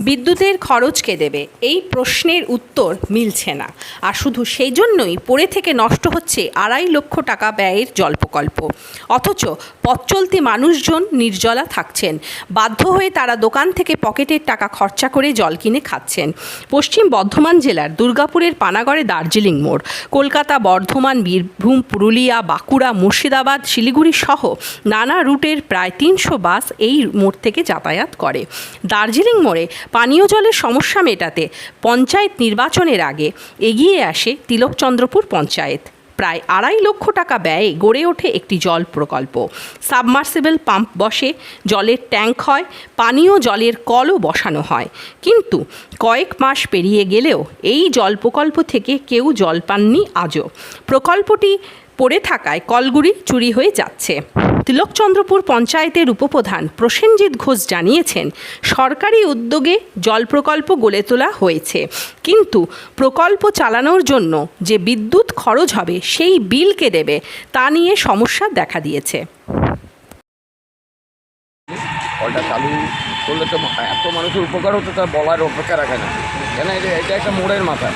বিদ্যুতের খরচ কে দেবে? এই প্রশ্নের উত্তর মিলছে না। আর শুধু সেই জন্যই পড়ে থেকে নষ্ট হচ্ছে আড়াই লক্ষ টাকা ব্যয়ের জল প্রকল্প অথচ পথ চলতি মানুষজন নির্জলা থাকছেন। বাধ্য হয়ে তারা দোকান থেকে পকেটের টাকা খরচা করে জল কিনে খাচ্ছেন। পশ্চিম বর্ধমান জেলার দুর্গাপুরের পানাগড়ে দার্জিলিং মোড়, কলকাতা, বর্ধমান, বীরভূম, পুরুলিয়া, বাঁকুড়া, মুর্শিদাবাদ, শিলিগুড়ি সহ নানা রুটের প্রায় তিনশো বাস এই মোড় থেকে যাতায়াত করে। দার্জিলিং মোড়ে পানীয় জলের সমস্যা মেটাতে পঞ্চায়েত নির্বাচনের আগে এগিয়ে আসে তিলকচন্দ্রপুর পঞ্চায়েত। প্রায় আড়াই লক্ষ টাকা ব্যয়ে গড়ে ওঠে একটি জল প্রকল্প। সাবমার্সিবল পাম্প বসে, জলের ট্যাঙ্ক হয়, পানীয় জলের কলও বসানো হয়। কিন্তু কয়েক মাস পেরিয়ে গেলেও এই জল প্রকল্প থেকে কেউ জল পাননি আজও। প্রকল্পটি পড়ে থাকায় কলগুড়ি চুরি হয়ে যাচ্ছে। তিলকচন্দ্রপুর পঞ্চায়েতের উপপ্রধান প্রসেনজিৎ ঘোষ জানিয়েছেন, সরকারি উদ্যোগে জল প্রকল্প গড়ে তোলা হয়েছে। কিন্তু প্রকল্প চালানোর জন্য যে বিদ্যুৎ খরচ হবে, সেই বিলকে দেবে, তা নিয়ে সমস্যা দেখা দিয়েছে। কলটা চালু করলে তো এত মানুষের উপকার হতো তা বলার অপেক্ষা রাখে না। কেন এটা একটা মোড়ের মাথা।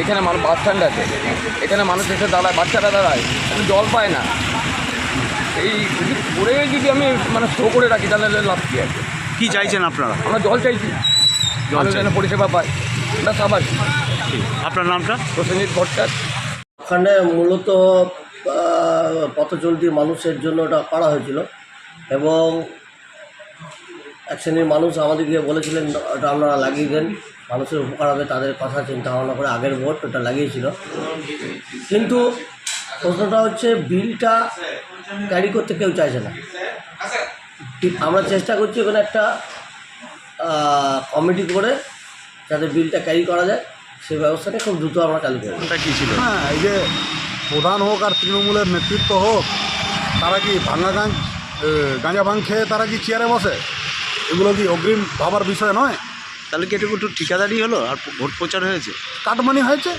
এখানে মানুষ বাস স্ট্যান্ড আছে। এখানে মানুষ এসে দাঁড়ায়, বাচ্চারা দাঁড়ায়। জল পায় না। এই যদি করে যদি আমি মানে শো করে রাখি তাহলে লাভ কী আছে? কি চাইছেন আপনারা? আমরা জল চাইছি। জল চাই। যেন পরিষেবা পায় এটা সবাই আপনার নামটা? প্রসেনজিৎ ভট্টাচার্য ওখানে মূলত পথচলতি মানুষের জন্য ওটা করা হয়েছিল এবং এক শ্রেণির মানুষ আমাদেরকে বলেছিলেন ওটা আপনারা লাগিয়ে দেন। মানুষের উপকার হবে তাদের কথা চিন্তা ভাবনা করে আগের ভোট ওটা লাগিয়েছিল। কিন্তু প্রশ্নটা হচ্ছে বিলটা ক্যারি করতে কেউ চাইছে না। আমরা চেষ্টা করছি ওখানে একটা কমিটি করে যাতে বিলটা ক্যারি করা যায়। সেই ব্যবস্থাটা খুব দ্রুত আমরা চালু করব। এটা কি ছিল? হ্যাঁ এই যে প্রধান হোক আর তৃণমূলের নেতৃত্ব হোক তারা কি ভাঙা এ, গাঁজা ভাঙ খেয়ে তারা কি চেয়ারে বসে? এগুলো কি অগ্রিম ভাবার বিষয় নয়? তাহলে কি এটুকু একটু ঠিকাদারি হলো? আর ভোট প্রচার হয়েছে? কাটমানি হয়েছে?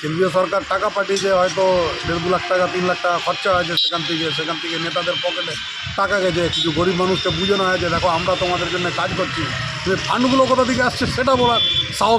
কেন্দ্রীয় সরকার টাকা পাঠিয়েছে, হয়তো দেড় দু লাখ টাকা, তিন লাখ টাকা খরচা হয়েছে সেখান থেকে সেখান থেকে নেতাদের পকেটে টাকা গেছে। কিছু গরিব মানুষকে বুঝানো হয়েছে, দেখো আমরা তোমাদের জন্য কাজ করছি। যে ফান্ডগুলো কোথা থেকে আসছে সেটা বলার সাহস